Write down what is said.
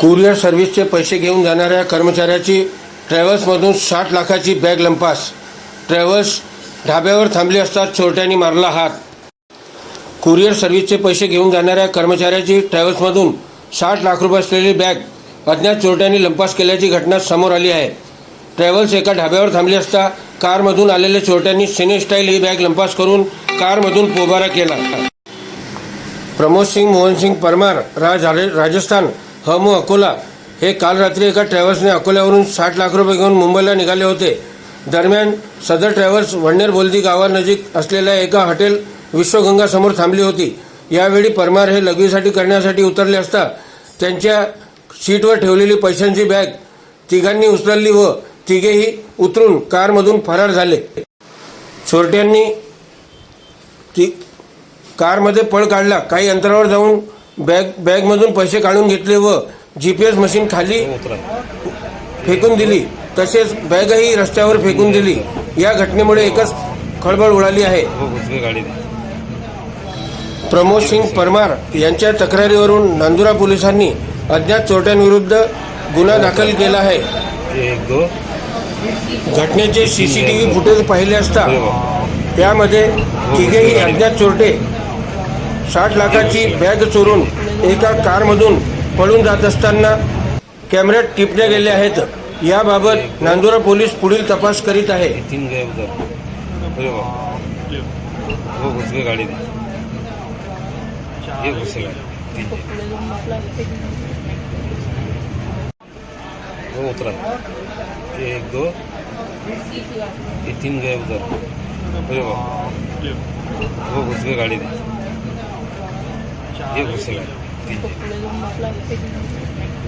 Courier सर्व्हिसचे पैसे घेऊन जाणाऱ्या कर्मचाऱ्याची ट्रॅव्हल्समधून साठ लाखाची बॅग लंपास. ट्रॅव्हल्स ढाब्यावर थांबली असता चोरट्यांनी मारला हात. कुरिअर सर्व्हिसचे पैसे घेऊन जाणाऱ्या कर्मचाऱ्याची ट्रॅव्हल्समधून साठ लाख रुपये असलेली बॅग अज्ञात चोरट्यांनी लंपास केल्याची घटना समोर आली आहे. ट्रॅव्हल्स एका ढाब्यावर थांबली असता कारमधून आलेल्या चोरट्यांनी सिने स्टाईल ही बॅग लंपास करून कारमधून पोबारा केला. प्रमोद सिंग मोहनसिंग परमार राज राजस्थान हमू अकोला. हे काल रात्री एका ट्रॅव्हल्सने अकोल्यावरून साठ लाख रुपये घेऊन मुंबईला निघाले होते. दरम्यान सदर ट्रॅव्हल्स वडनेर बोलदी गावानजीक असलेल्या एका हॉटेल विश्वगंगासमोर थांबली होती. यावेळी परमार हे लघवीसाठी करण्यासाठी उतरले असता त्यांच्या सीटवर ठेवलेली पैशांची बॅग तिघांनी उचलली व तिघेही उतरून कारमधून फरार झाले. चोरट्यांनी ती कारमध्ये पळ काढला. काही अंतरावर जाऊन बॅग बॅगमधून पैसे काढून घेतले व जी पी एस मशीन खाली फेकून दिली. तसेच बॅगही रस्त्यावर फेकून दिली. या घटनेमुळे एकच खळबळ उडाली आहे. में प्रमोद सिंग परमार यांच्या तक्रारीवरून नांदुरा पोलिसांनी अज्ञात चोरट्यांविरुद्ध गुन्हा दाखल केला आहे. घटनेचे सीसीटीव्ही फुटेज पाहिले असता. त्यामध्ये तिघेही अज्ञात चोरटे साठ लाखाची बॅग चोरून एका कारमधून पळून जात असताना कॅमेऱ्यात टिपल्या गेले आहेत. याबाबत नांदुरा पोलीस पुढील तपास करीत आहे. ये तीन उधर अरे बाप. हो, वो घुस गाड़ी में ये घुस हो, उतरा. एक दो. ये तीन गए उधर अरे बाप. हो, वो घुस गए गाड़ी में ये घुस गए तीन